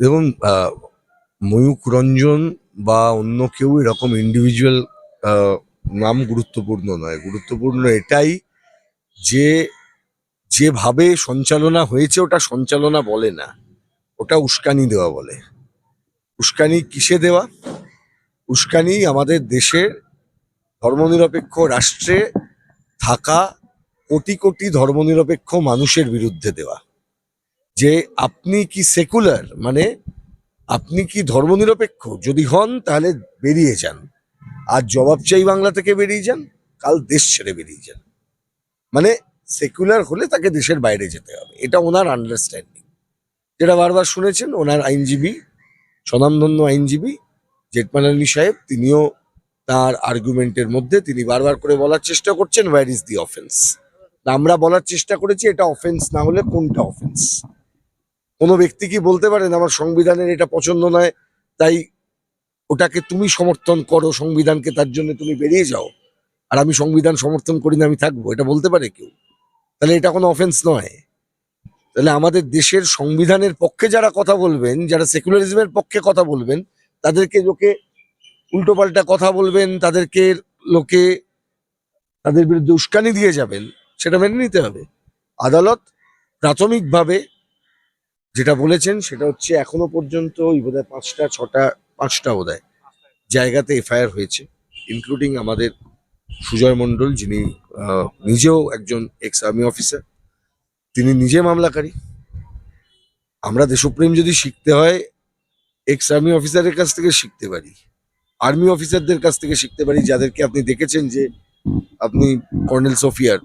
দেখুন ময়ূক রঞ্জন বা অন্য কেউ এরকম ইন্ডিভিজুয়াল নাম গুরুত্বপূর্ণ নয়। গুরুত্বপূর্ণ এটাই যে, যেভাবে সঞ্চালনা হয়েছে, ওটা সঞ্চালনা বলে না। ওটা উস্কানি দেওয়া বলে। উস্কানি কিসে দেওয়া? উস্কানি আমাদের দেশের ধর্মনিরপেক্ষ রাষ্ট্রে থাকা কোটি কোটি ধর্মনিরপেক্ষ মানুষের বিরুদ্ধে দেওয়া। যে আপনি কি সেকুলার মানে আপনি কি ধর্মনিরপেক্ষ? যদি হন, তাহলে বেরিয়ে যান। আর জবাব চাই বাংলা থেকে বেরিয়ে যান, কাল দেশ ছেড়ে বেরিয়ে যান। মানে সেকুলার হলে তাকে দেশের বাইরে যেতে হবে। এটা ওনার আন্ডারস্ট্যান্ডিং যেটা বারবার শুনেছেন, ওনার আইনজীবী স্বনামধন্য আইনজীবী জেঠমালানি সাহেব, তিনিও তার আর্গুমেন্টের মধ্যে তিনি বারবার করে বলার চেষ্টা করছেন ওয়ার ইজ দি অফেন্স আমরা বলার চেষ্টা করেছি, এটা অফেন্স না হলে কোনটা অফেন্স কোনো ব্যক্তি কি বলতে পারেন, আমার সংবিধানের এটা পছন্দ নয়, তাই ওটাকে তুমি সমর্থন করো, সংবিধানকে তার জন্য তুমি বেরিয়ে যাও। আর আমি সংবিধান সমর্থন করি না, আমি থাকব, এটা বলতে পারে কেউ। তাহলে এটা কোনো অফেন্স নয়। তাহলে আমাদের দেশের সংবিধানের পক্ষে যারা কথা বলবেন, যারা সেকুলারিজমের পক্ষে কথা বলবেন, তাদেরকে লোকে উল্টোপাল্টা কথা বলবেন, তাদেরকে লোকে তাদের বিরুদ্ধে উস্কানি দিয়ে যাবেন, সেটা মেনে নিতে হবে। আদালত প্রাথমিকভাবে যেটা বলেছেন সেটা হচ্ছে এখনও পর্যন্ত ওই বোধহয় পাঁচটা, ছটা, পাঁচটা বোধহয় জায়গাতে এফআইআর হয়েছে ইনক্লুডিং আমাদের সুজয় মণ্ডল, যিনি নিজেও একজন এক্স আর্মি অফিসার তিনি নিজে মামলাকারী। আমরা দেশপ্রেম যদি শিখতে হয় এক্স আর্মি অফিসারের কাছ থেকে শিখতে পারি আর্মি অফিসারদের কাছ থেকে শিখতে পারি, যাদেরকে আপনি দেখেছেন যে আপনি কর্নেল সোফিয়ার,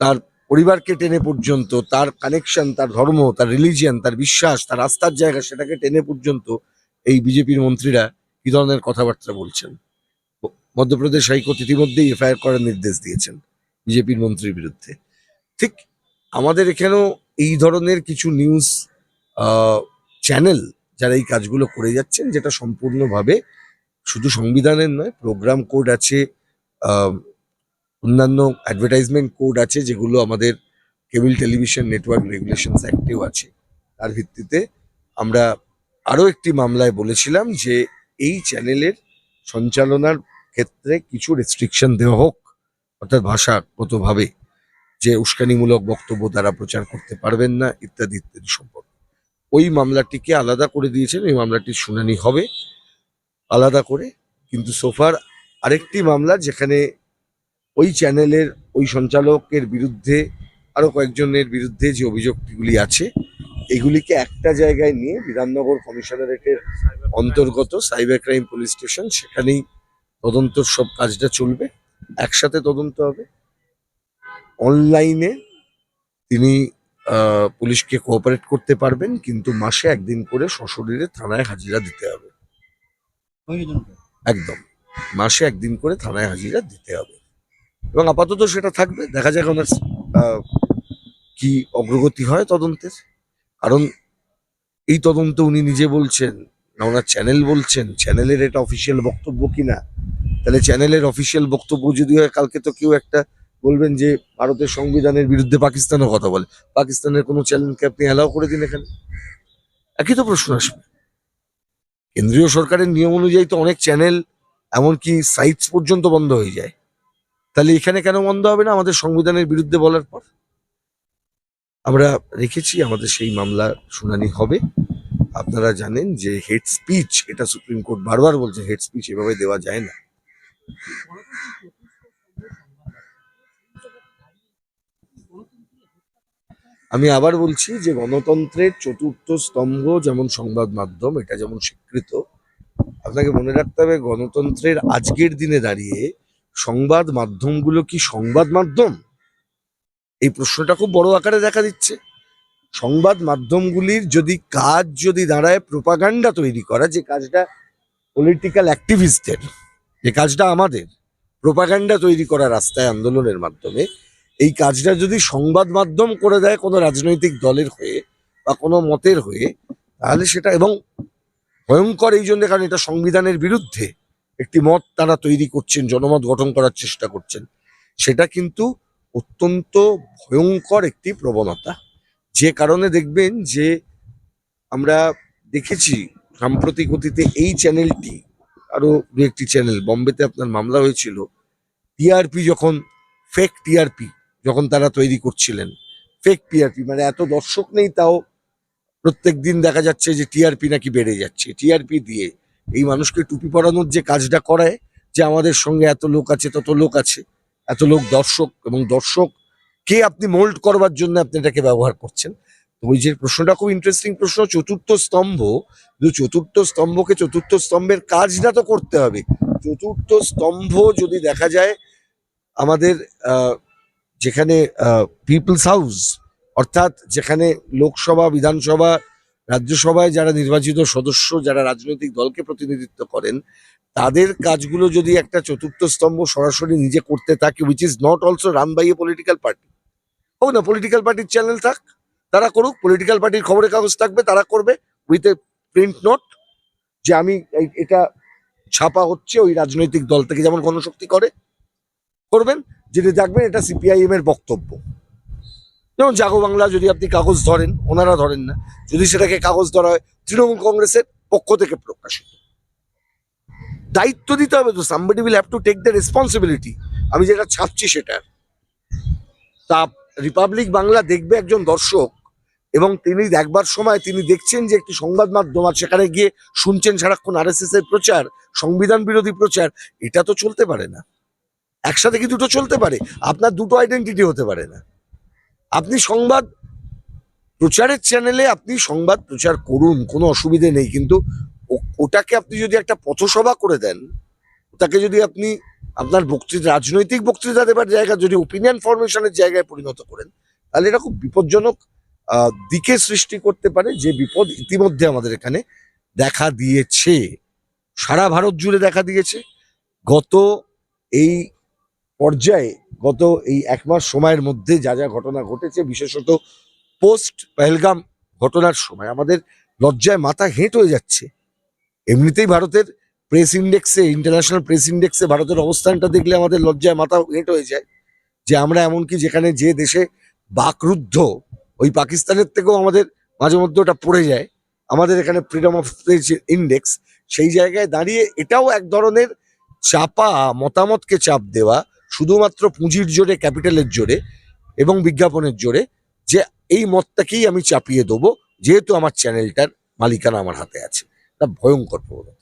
তার পরিবারকে টেনে পর্যন্ত, তার কানেকশন তার ধর্ম, তার রিলিজিয়ান তার বিশ্বাস, তার আস্থার জায়গা সেটাকে টেনে পর্যন্ত এই বিজেপির মন্ত্রীরা কি ধরনের কথাবার্তা বলছেন? মধ্যপ্রদেশ হাইকোর্ট ইতিমধ্যেই এফআইআর করার নির্দেশ দিয়েছেন বিজেপির মন্ত্রীর বিরুদ্ধে। ঠিক আমাদের এখানেও এই ধরনের কিছু নিউজ চ্যানেল যারা এই কাজগুলো করে যাচ্ছেন, যেটা সম্পূর্ণভাবে শুধু সংবিধানের নয় প্রোগ্রাম কোড আছে অন্যান্য অ্যাডভার্টাইজমেন্ট কোড আছে যেগুলো আমাদের কেবল টেলিভিশন নেটওয়ার্ক রেগুলেশনস অ্যাক্টেও আছে। তার ভিত্তিতে আমরা আরও একটি মামলায় বলেছিলাম যে এই চ্যানেলের সঞ্চালনার ক্ষেত্রে কিছু রেস্ট্রিকশন দেওয়া হোক, অর্থাৎ ভাষাগতভাবে, যে উস্কানিমূলক বক্তব্য তারা প্রচার করতে পারবেন না, ইত্যাদি ইত্যাদি সম্পর্কে। ওই মামলাটিকে আলাদা করে দিয়েছেন ওই মামলাটির শুনানি হবে আলাদা করে। কিন্তু সোফার আরেকটি মামলা যেখানে ওই চ্যানেলের ওই সঞ্চালকের বিরুদ্ধে আরও কয়েকজনের বিরুদ্ধে যে অভিযোগগুলি আছে এগুলিকে একটা জায়গায় নিয়ে বিধাননগর কমিশনারেটের অন্তর্গত সাইবার ক্রাইম পুলিশ স্টেশন সেখানেই তদন্তর সব কাজটা চলবে একসাথে তদন্ত হবে। অনলাইনে তিনি আহ, পুলিশকে কোঅপারেট করতে পারবেন কিন্তু মাসে একদিন করে সশরীরে থানায় হাজিরা দিতে হবে। একদম। মাসে একদিন করে থানায় হাজিরা দিতে হবে। এবং আপাতত সেটা থাকবে। দেখা যাক ওনার কি অগ্রগতি হয় তদন্তের। কারণ এই তদন্ত উনি নিজে বলছেন, না ওনার চ্যানেল বলছেন, চ্যানেলের এটা অফিসিয়াল বক্তব্য কিনা তাহলে চ্যানেলের অফিসিয়াল বক্তব্য যদি হয়, কালকে তো কেউ একটা বলবেন যে ভারতের সংবিধানের বিরুদ্ধে পাকিস্তানও কথা বলে। পাকিস্তানের কোনো চ্যানেলকে আপনি অ্যালাউ করে দিন এখানে? একই তো প্রশ্ন আসবে। কেন্দ্রীয় সরকারের নিয়ম অনুযায়ী তো অনেক চ্যানেল, এমনকি সাইটস পর্যন্ত বন্ধ হয়ে যায়। তাহলে এখানে কেন বন্ধ হবে না? আমাদের সংবিধানের বিরুদ্ধে বলার পর। আমরা রেখেছি, আমাদের সেই মামলা শুনানি হবে। আপনারা জানেন যে হেড স্পিচ, এটা সুপ্রিম কোর্ট বারবার বলছে, হেড স্পিচ এভাবে দেওয়া যায় না। আমি আবার বলছি যে গণতন্ত্রের চতুর্থ স্তম্ভ যেমন সংবাদ মাধ্যম, এটা যেমন স্বীকৃত, আপনাকে মনে রাখতে হবে গণতন্ত্রের আজকের দিনে দাঁড়িয়ে সংবাদ মাধ্যমগুলো কি সংবাদ মাধ্যম? এই প্রশ্নটা খুব বড় আকারে দেখা দিচ্ছে। সংবাদ মাধ্যমগুলির যদি কাজ যদি দাঁড়ায় প্রোপাগান্ডা তৈরি করা, যে কাজটা পলিটিক্যাল অ্যাক্টিভিস্টদের যে কাজটা আমাদের প্রোপাগান্ডা তৈরি করা রাস্তায় আন্দোলনের মাধ্যমে, এই কাজটা যদি সংবাদ মাধ্যম করে দেয় কোনো রাজনৈতিক দলের হয়ে বা কোনো মতের হয়ে, তাহলে সেটা এবং ভয়ঙ্কর এই জন্য, কারণ এটা সংবিধানের বিরুদ্ধে। একটি মত তারা তৈরি করছেন, জনমত গঠন করার চেষ্টা করছেন, সেটা কিন্তু অত্যন্ত ভয়ঙ্কর একটি প্রবণতা। যে কারণে দেখবেন যে আমরা দেখেছি সাম্প্রতিক অতীতে এই চ্যানেলটি, আরও দু একটি চ্যানেল, বম্বেতে আপনার মামলা হয়েছিল, টিআরপি যখন ফেক টিআরপি যখন তারা তৈরি করছিলেন ফেক টিআরপি মানে এত দর্শক নেই তাও প্রত্যেক দিন দেখা যাচ্ছে যে টিআরপি নাকি বেড়ে যাচ্ছে। টিআরপি দিয়ে এই মানুষকে টুপি পরানোর যে কাজটা করায় যে আমাদের সঙ্গে এত লোক আছে, তত লোক আছে, এত লোক দর্শক এবং দর্শক কে আপনি মোল্ড করবার জন্য আপনি এটাকে ব্যবহার করছেন? ওই যে প্রশ্নটা খুব ইন্টারেস্টিং প্রশ্ন, চতুর্থ স্তম্ভ চতুর্থ স্তম্ভকে চতুর্থ স্তম্ভের কাজটা তো করতে হবে। চতুর্থ স্তম্ভ যদি দেখা যায়, আমাদের যেখানে পিপলস হাউস অর্থাৎ যেখানে লোকসভা, বিধানসভা রাজ্যসভায় যারা নির্বাচিত সদস্য, যারা রাজনৈতিক দলকে প্রতিনিধিত্ব করেন, তাদের কাজগুলো যদি একটা চতুর্থ স্তম্ভ সরাসরি নিজে করতে থাকে which is not also run by a political party হোক না পলিটিক্যাল পার্টির চ্যানেল থাক, তারা করুক পলিটিক্যাল পার্টির খবরের কাগজ থাকবে, তারা করবে উইথ এ প্রিন্ট নোট যে আমি এটা ছাপা হচ্ছে, ওই রাজনৈতিক দল থেকে যেমন গণশক্তি করে, করবেন, যেটা দেখবেন এটা সিপিআইএম এর বক্তব্য। যেমন জাগো বাংলা যদি আপনি কাগজ ধরেন, ওনারা ধরেন না। যদি সেটাকে কাগজ ধরা হয়, তৃণমূল কংগ্রেসের পক্ষ থেকে প্রকাশিত। দায়িত্ব দিতে হবে তো somebody will have to take the responsibility আমি যেটা ছাপছি সেটা। তা রিপাবলিক বাংলা দেখবে একজন দর্শক, এবং তিনি দেখবার সময় তিনি দেখছেন যে একটি সংবাদ মাধ্যম আর সেখানে গিয়ে শুনছেন সারাক্ষণ আরএসএস এর প্রচার, সংবিধান বিরোধী প্রচার। এটা তো চলতে পারে না। একসাথে কি দুটো চলতে পারে? আপনার দুটো আইডেন্টিটি হতে পারে না। আপনি সংবাদ প্রচারের চ্যানেলে আপনি সংবাদ প্রচার করুন, কোনো অসুবিধে নেই, কিন্তু ওটাকে আপনি যদি একটা পথসভা করে দেন, ওটাকে যদি আপনি আপনার বক্তৃতা রাজনৈতিক বক্তৃতা দেবার জায়গা, যদি ওপিনিয়ন ফরমেশনের জায়গায় পরিণত করেন, তাহলে এটা খুব বিপজ্জনক দিকে সৃষ্টি করতে পারে, যে বিপদ ইতিমধ্যে আমাদের এখানে দেখা দিয়েছে। সারা ভারত জুড়ে দেখা দিয়েছে। গত এই পর্যায়ে গত এই এক মাস সময়ের মধ্যে যা যা ঘটনা ঘটেছে, বিশেষত পোস্ট পেহেলগাম ঘটনার সময়, আমাদের লজ্জায় মাথা হেঁট হয়ে যাচ্ছে। এমনিতেই ভারতের প্রেস ইন্ডেক্সে ইন্টারন্যাশনাল প্রেস ইন্ডেক্সে ভারতের অবস্থানটা দেখলে আমাদের লজ্জায় মাথা হেঁট হয়ে যায় যে আমরা এমনকি যেখানে যে দেশে বাকরুদ্ধ, ওই পাকিস্তানের থেকেও আমাদের মাঝে মধ্যে ওটা পড়ে যায়। আমাদের এখানে ফ্রিডম অফ স্পিচ ইন্ডেক্স সেই জায়গায় দাঁড়িয়ে এটাও এক ধরনের চাপা মতামতকে চাপ দেওয়া শুধুমাত্র পুঁজির জোরে, ক্যাপিটালের জোরে এবং বিজ্ঞাপনের জোরে যে এই মতটাকেই আমি চাপিয়ে দেবো, যেহেতু আমার চ্যানেলটার মালিকানা আমার হাতে আছে। তা ভয়ঙ্কর প্রবণতা।